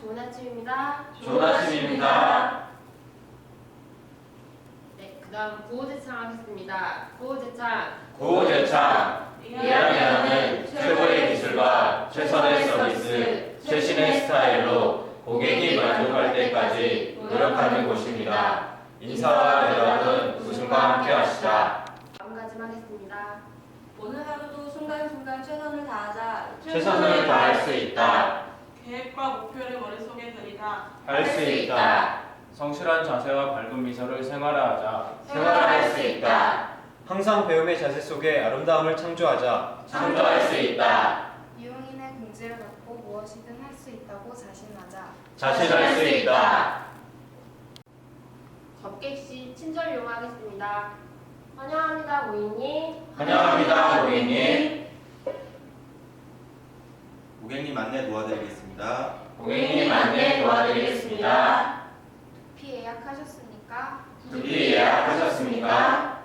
좋은 아침입니다. 좋은 아침입니다. 네, 그다음 구호제창 하겠습니다. 구호제창. 구호제창 1학년은 최고의 기술과 최선의 서비스, 최신의 스타일로 고객이 만족할 때까지 노력하는 곳입니다. 인사와 대답은 웃음과 함께 하시다. 마음가짐 하겠습니다. 오늘 하루도 순간순간 최선을 다하자. 최선을 다할 수 있다. 계획과 목표를 들이다. 할 수 있다. 성실한 자세와 밝은 미소를 생활화하자. 생활할 수 있다. 항상 배움의 자세 속에 아름다움을 창조하자. 창조할 수 있다. 유용인의 공지를 갖고 무엇이든 할 수 있다고 자신하자. 자신할 수 있다. 접객 시 친절 용하겠습니다. 환영합니다, 고객님. 환영합니다, 고객님. 고객님 안내 도와드리겠습니다. 고객님 안내 도와드리겠습니다. 두피 예약하셨습니까? 두피 예약하셨습니까?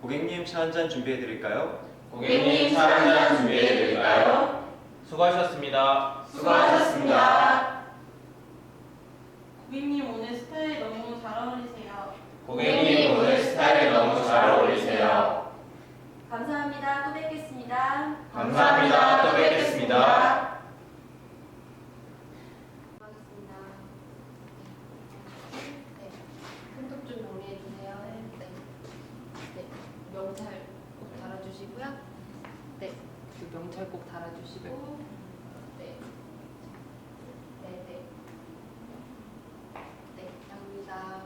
고객님 차 한 잔 준비해 드릴까요? 고객님 차 한 잔 준비해 드릴까요? 수고하셨습니다. 수고하셨습니다. 고객님 오늘 스타일 너무 잘 어울리세요. 고객님 오늘 스타일 너무 잘 어울리세요. 감사합니다. 또 뵙겠습니다. 감사합니다. 또 뵙겠습니다. 하겠습니다. 네, 손톱 좀 정리해 주세요. 네. 네, 명찰 꼭 달아주시고요. 네, 그 명찰 꼭 달아주시고. 네. 네, 네. 네, 감사합니다.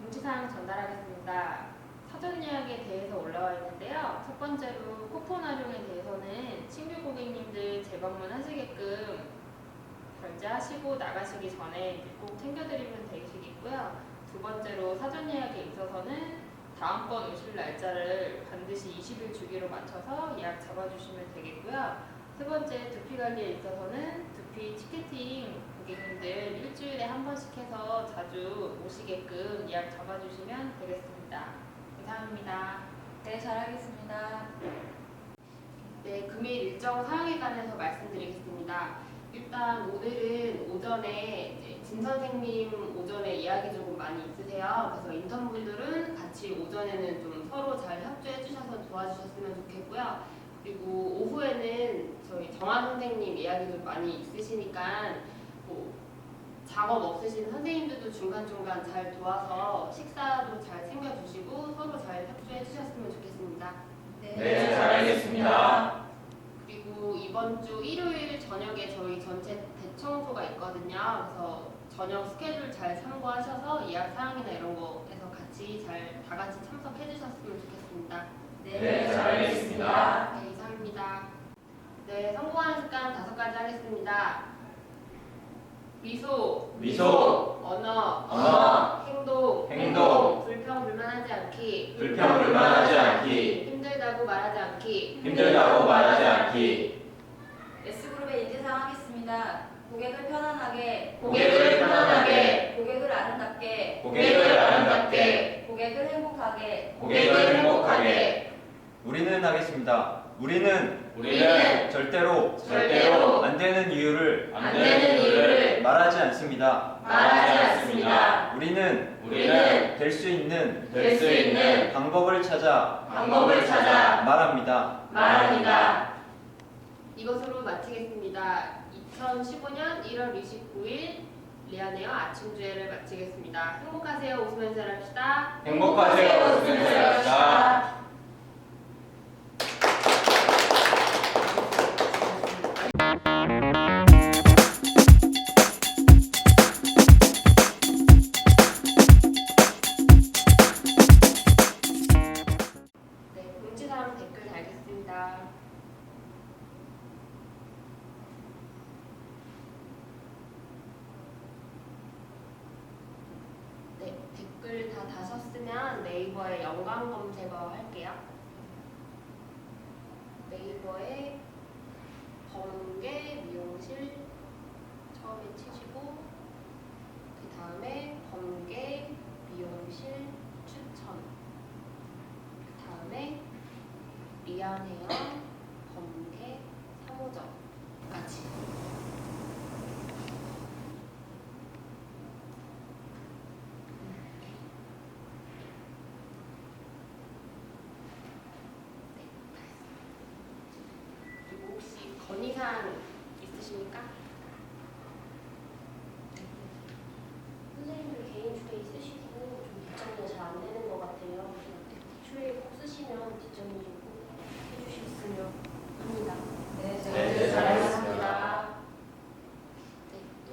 공지사항 전달하겠습니다. 사전 예약에 대해서 올라와 있는데요. 첫 번째로 쿠폰 활용에 대해서는 신규 고객님들 재방문하시게끔 결제하시고 나가시기 전에 꼭 챙겨드리면 되시겠고요. 두 번째로 사전 예약에 있어서는 다음번 오실 날짜를 반드시 20일 주기로 맞춰서 예약 잡아주시면 되겠고요. 세 번째 두피 관리에 있어서는 두피 티켓팅 고객님들 일주일에 한 번씩 해서 자주 오시게끔 예약 잡아주시면 되겠습니다. 이상입니다. 네, 잘하겠습니다. 네, 금일 일정 사항에 관해서 말씀드리겠습니다. 일단 오늘은 오전에 이제 진 선생님 오전에 예약이 조금 많이 있으세요. 그래서 인턴분들은 같이 오전에는 좀 서로 잘 협조해 주셔서 도와주셨으면 좋겠고요. 그리고 오후에는 저희 정화 선생님 예약이 좀 많이 있으시니까 뭐 작업 없으신 선생님들도 중간중간 잘 도와서 식사도 잘 챙겨주시고 서로 잘 협조해 주셨으면 좋겠습니다. 네, 잘 알겠습니다. 그리고 이번 주 일요일 저녁에 저희 전체 대청소가 있거든요. 그래서 저녁 스케줄 잘 참고하셔서 예약 사항이나 이런 거에서 같이 잘 다 같이 참석해 주셨으면 좋겠습니다. 네, 잘 알겠습니다. 네, 이상입니다. 네, 성공하는 습관 다섯 가지 하겠습니다. 미소, 미소, 언어, 언어, 행동, 행동, 불평불만하지 않기, 불평불만하지 않기, 힘들다고 말하지 않기, 힘들다고 말하지 않기, S그룹의 인지사항 하겠습니다. 고객을 편안하게, 고객을 편안하게, 고객을 아름답게, 고객을 아름답게, 고객을 행복하게, 고객을 행복하게, 우리는 하겠습니다. 우리는 우리는 절대로 절대로 안 되는 이유를 안 되는 이유를 말하지 않습니다. 말하지 않습니다. 우리는 우리는 될 수 있는 될 수 있는 방법을 찾아 방법을 찾아 말합니다. 말합니다. 이것으로 마치겠습니다. 2015년 1월 29일 리아네어 아침 주회를 마치겠습니다. 행복하세요. 웃으면서 살합시다. 행복하세요. 웃으면서 살합시다. 댓글 다 다셨으면 네이버에 연관 검색어 할게요. 네이버에 범계 미용실 처음에 치시고 그 다음에 범계 미용실 추천 그 다음에 리안헤어 범계 3호점 까지 건의사항 있으십니까? 선생님들 개인 주에 있으시고 좀 뒷정리가 잘안 되는 것 같아요. 주에 꼭 쓰시면 뒷정리 좀꼭 해주셨으면 합니다. 네, 제가 네, 늘 네, 잘하겠습니다. 네, 또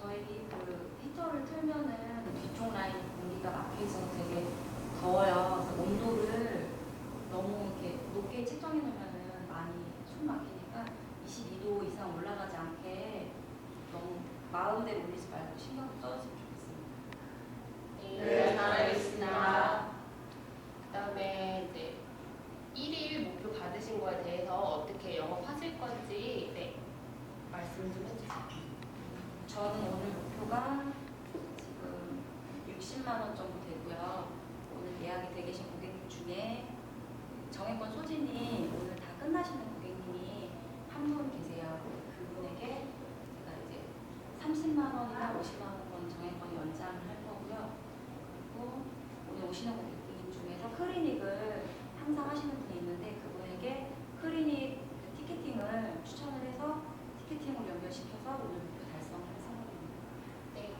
저희 그 히터를 틀면은 뒤쪽 라인 공기가 막혀 있어서 되게 더워요. 그래서 온도를 너무 이렇게 높게 측정해 놓으면은 많이 숨 막히니까 22도 이상 올라가지 않게 너무 마음대로 올리지 말고 신경 좀 써줬으면 좋겠습니다. 네, 잘하겠습니다. 그다음에 이제 1일 목표 받으신 거에 대해서 어떻게 영업하실 건지 네 말씀 좀 해주세요. 저는 오늘 목표가 지금 60만 원 정도 되고요. 오늘 예약이 되 계신 고객님 중에 정액권 소진이 오늘 다 끝나시는 고객님이 한 분 계세요. 그분에게 제가 이제 30만 원이나 50만 원권 정액권 연장을 할 거고요. 그리고 오늘 오시는 고객님 중에서 클리닉을 항상 하시는 분이 있는데 그분에게 클리닉 그 티켓팅을 추천을 해서 티켓팅을 연결시켜서 오늘 목표 달성을 할 생각입니다. 네.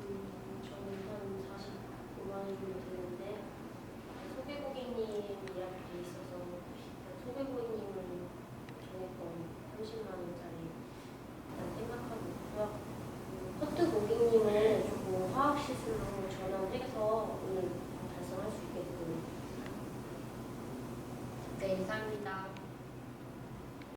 음, 저는 한 45만 원 정도 되는데 소개 고객님 예약돼 있어서 소개 고객님은 정액권 30만 원짜리 일단 생각하고 있고요. 음, 커트 고객님은 조금 화학 시술로 전환을 해서 오늘